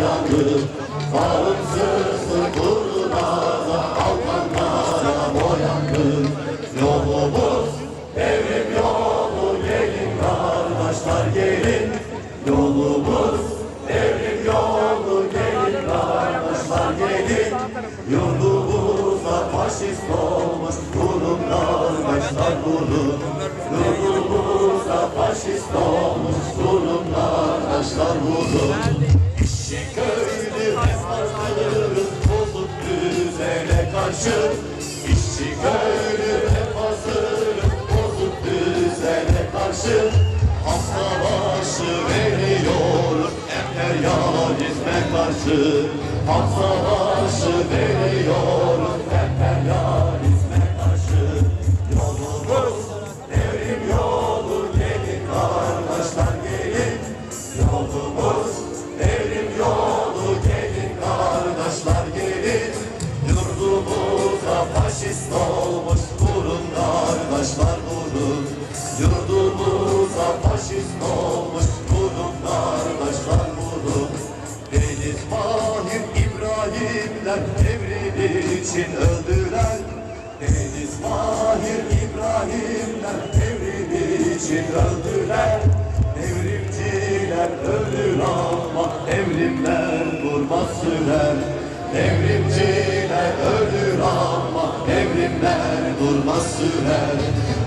dayandı Bağımsızlık uğruna da Balkanlara boyandı Yolumuz devrim yolu gelin kardeşler gelin. Yolumuz devrim yolu gelin kardeşler gelin. Yurdumuzda faşist olmuş vurun kardeşler vurun Yurdumuzda faşist olmuş vurun kardeşler vurun köylü hazırız bozuk karşı İşçi köylü hep karşı savaşı veriyor emperyalizme karşı Halk savaşı faşist olmuş vurun kardeşler vurun Yurdumuza faşist olmuş vurun kardeşler vurun Deniz Mahir İbrahimler devrim için öldüler Deniz Mahir İbrahimler devrim için öldüler Devrimciler ölür ama devrimler sürer. Devrimciler ölür ama devrimler durmaz sürer